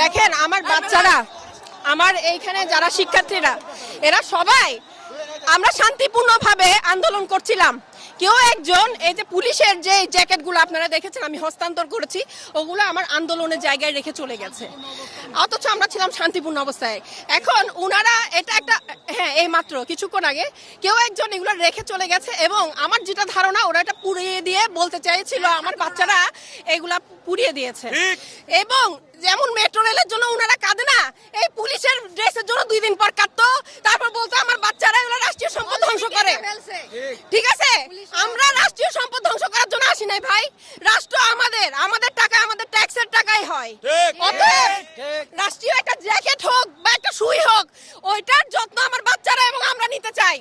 দেখেন আমার বাচ্চারা আমার এইখানে যারা শিক্ষার্থীরা এরা সবাই আমরা শান্তিপূর্ণভাবে আন্দোলন করছিলাম। কেউ একজন এই যে পুলিশের যে জ্যাকেটগুলো আপনারা দেখেছেন আমি হস্তান্তর করেছি ওগুলো আমার আন্দোলনের জায়গায় রেখে চলে গেছে। অথচ আমরা ছিলাম শান্তিপূর্ণ অবস্থায়। এখন উনারা এটা একটা হ্যাঁ এই মাত্র কিছুক্ষণ আগে কেউ একজন এগুলো রেখে চলে গেছে এবং আমার যেটা ধারণা ওরা এটা পুড়িয়ে দিয়ে বলতে চাইছিল আমার বাচ্চারা এগুলা পুড়িয়ে দিয়েছে। এবং যেমন মেট্রো রেলের জন্য ওনারা কাঁদে না এই পুলিশের ড্রেসের জন্য দুই দিন পর কাঁদতো তারপর বলতো আমার বাচ্চারা এগুলো রাষ্ট্রীয় সম্পদ ধ্বংস করে। ঠিক আছে? আমরা রাষ্ট্রীয় সম্পদ ধ্বংস করার জন্য আসি নাই ভাই। রাষ্ট্র আমাদের আমাদের টাকা আমাদের ট্যাক্সের টাকাই হয়। অতএব রাষ্ট্রীয় একটা জ্যাকেট হোক বা একটা সুই হোক ওইটার যত্ন আমার বাচ্চারা এবং আমরা নিতে চাই।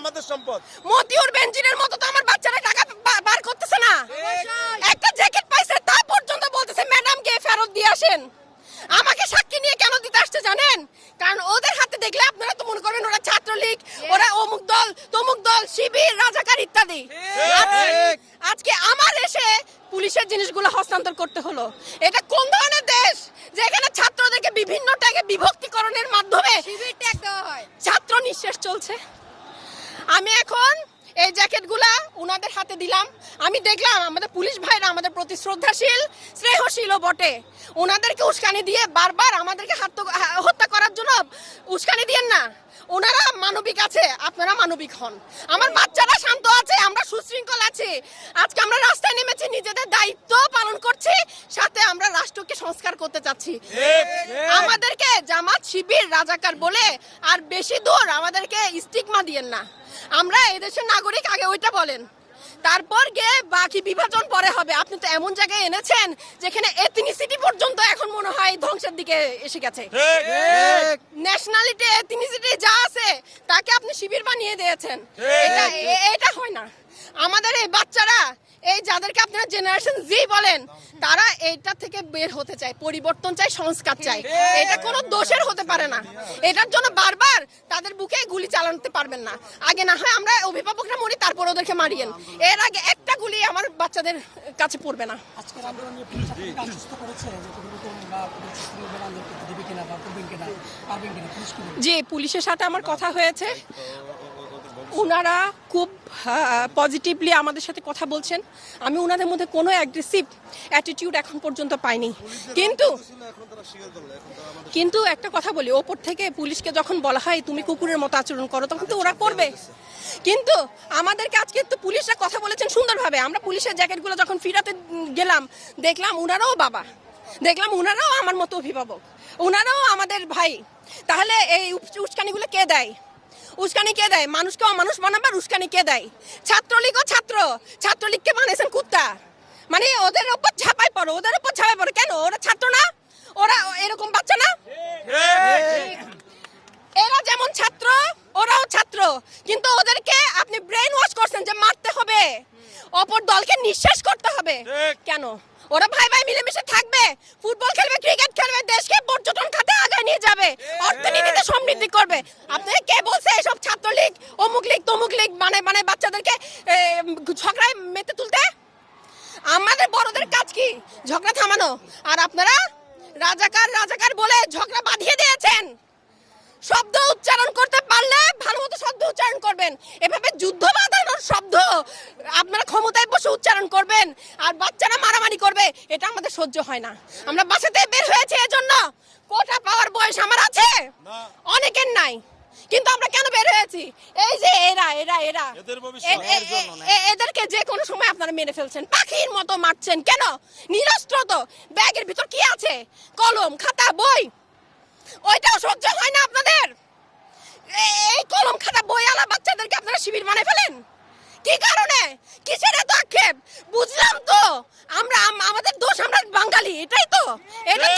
আমাদের সম্পদ। মতিউর বেঞ্জিনের মতো তো আমার বাচ্চারা টাকা বার করতেছে না। একটা জ্যাকেট পাইছে তা পর্যন্ত বলতেছে ম্যাডাম কে ফেরত দিয়ে আসেন। আমাকে সাক্ষী নিয়ে কেন দিতে আসছে জানেন? কারণ ওদের হাতে দেখলে আপনারা তো মনে করেন ওরা ছাত্রলীগ ওরা অমুক দল তমুক দল শিবির রাজাকার ইত্যাদি। আজকে আমার এসে পুলিশের জিনিসগুলো হস্তান্তর করতে হলো। এটা কোন ধরনের দেশ? যেখানে ছাত্রদেরকে বিভিন্ন ট্যাগে বিভক্তিকরণের মাধ্যমে শিবির ট্যাগ দেওয়া হয়। ছাত্র নিঃশেষ চলছে। আমি এখন এই জ্যাকেটগুলা উনাদের হাতে দিলাম। আমি দেখলাম আমাদের পুলিশ ভাইরা আমাদের প্রতি শ্রদ্ধাশীল। স্নেহশীলও বটে। ওনাদেরকে উস্কানি দিয়ে বারবার আমাদেরকে হত্যা করার জন্য উস্কানি দিয়েন না। ওনারা মানবিক আছে, আপনারা মানবিক হন। আমার বাচ্চারা শান্ত আছে, আমরা সুশৃঙ্খল আছি। আজকে আমরা রাস্তায় নেমেছি, নিজেদের দায়িত্ব পালন করছি, সাথে আমরা রাষ্ট্রকে সংস্কার করতে চাচ্ছি। আমাদেরকে জামাত, শিবির, রাজাকার বলে আর বেশি দূর আমাদেরকে স্টিগমা দিয়েন না। আমরা এদেশের নাগরিক, আগে ওইটা বলেন। তারপর গিয়ে বাকি বিভাজন পরে হবে। আপনি তো এমন জায়গায় এনেছেন যেখানে এথনিসিটি পর্যন্ত এখন মনে হয় ধ্বংসের দিকে এসে গেছে। ন্যাশনালিটি এথনিসিটি যা আছে তাকে আপনি শিবির বানিয়ে দিয়েছেন। এটা এটা হয় না। আমাদের এই বাচ্চারা এই যাদেরকে আপনারা জেনারেশন জি বলেন তারা এইটা থেকে বের হতে চায় পরিবর্তন চায় সংস্কার চায়। এটা কোনো দোষের হতে পারে না। এটার জন্য বারবার তাদের বুকে গুলি চালাতে পারবেন না। আগে না হয় আমরা অভিভাবকরা মরি তারপর ওদেরকে মারিয়েন। এর আগে একটা গুলি আমার বাচ্চাদের কাছে পড়বে না। আজকের আন্দোলন নিয়ে পুলিশ আপনাকে আশ্বস্ত করেছে। যে কোনো রকম বা কোনো সুন্দরবন আন্দোলন করতে কিনা বা করবেন কিনা পারবেন কিনা পুলিশ কি জি পুলিশের সাথে আমার কথা হয়েছে। ওনারা খুব পজিটিভলি আমাদের সাথে কথা বলছেন। আমি ওনাদের মধ্যে কোনো অ্যাগ্রেসিভ অ্যাটিটিউড এখন পর্যন্ত পাইনি। কিন্তু কিন্তু একটা কথা বলি ওপর থেকে পুলিশকে যখন বলা হয় তুমি কুকুরের মতো আচরণ করো তখন তো ওরা করবে। কিন্তু আমাদেরকে আজকে তো পুলিশরা কথা বলেছেন সুন্দরভাবে। আমরা পুলিশের জ্যাকেটগুলো যখন ফিরাতে গেলাম দেখলাম ওনারাও বাবা। দেখলাম উনারাও আমার মতো অভিভাবক। উনারাও আমাদের ভাই। তাহলে এই উস- উস্কানিগুলো কে দেয়? উস্কানি কে দেয়? মানুষকে মানুষ বানাবার উস্কানি কে দেয়? ছাত্রলীগও ছাত্র। ছাত্রলীগকে বানিয়েছেন কুত্তা। মানে ওদের উপর ছাপাই পড়ো, ওদের উপর ছাপাই পড়ো। কেন? ওরা ছাত্র না? ওরা এরকম বাচ্চা না? এরা যেমন ছাত্র, ওরাও ছাত্র। কিন্তু ওদেরকে আপনি ব্রেন ওয়াশ করছেন যে মারতে হবে। অপর দলকে নিঃশেষ করতে হবে। কেন? ওরা ভাই ভাই মিলেমিশে থাকবে। ফুটবল খেলবে, ক্রিকেট খেলবে, দেশকে পর্যটন খাতে আগায় নিয়ে যাবে। অর্থনীতিতে সমৃদ্ধি করবে আপনি কে বলছে এসব ছাত্রলীগ অমুক লীগ তমুক লীগ মানে মানে বাচ্চাদেরকে ঝগড়ায় মেতে তুলতে? আমাদের বড়দের কাজ কি? ঝগড়া থামানো। আর আপনারা রাজাকার রাজাকার বলে ঝগড়া বাঁধিয়ে দিয়েছেন। শব্দ উচ্চারণ করতে পারলে ভালো মতো শব্দ উচ্চারণ করবেন। এভাবে যুদ্ধ বাঁধানোর শব্দ আপনারা ক্ষমতায় বসে উচ্চারণ করবেন আর বাচ্চারা মারামারি করবে এটা আমাদের সহ্য হয় না। আমরা বাসাতে বের হয়েছে এজন্য কোটা পাওয়ার বয়স আমার আছে। অনেকের নাই। কিন্তু আমরা কেন বের হয়েছি? এই যে এরা এরা এরা। এদেরকে যে কোনো সময় আপনারা মেরে ফেলছেন। পাখির মতো মারছেন। কেন? নিরস্ত্র তো। ব্যাগের ভিতর কি আছে? কলম খাতা বই। ওইটাও সহ্য হয় না আপনাদের। এই কলম খাতা বই আলা বাচ্চাদেরকে আপনারা শিবির বানায় ফেলেন? কি কারণে? কিসের এত আক্ষেপ? বুঝলাম তো। আমরা আমাদের দোষ আমরা বাঙালি এটাই তো। এটার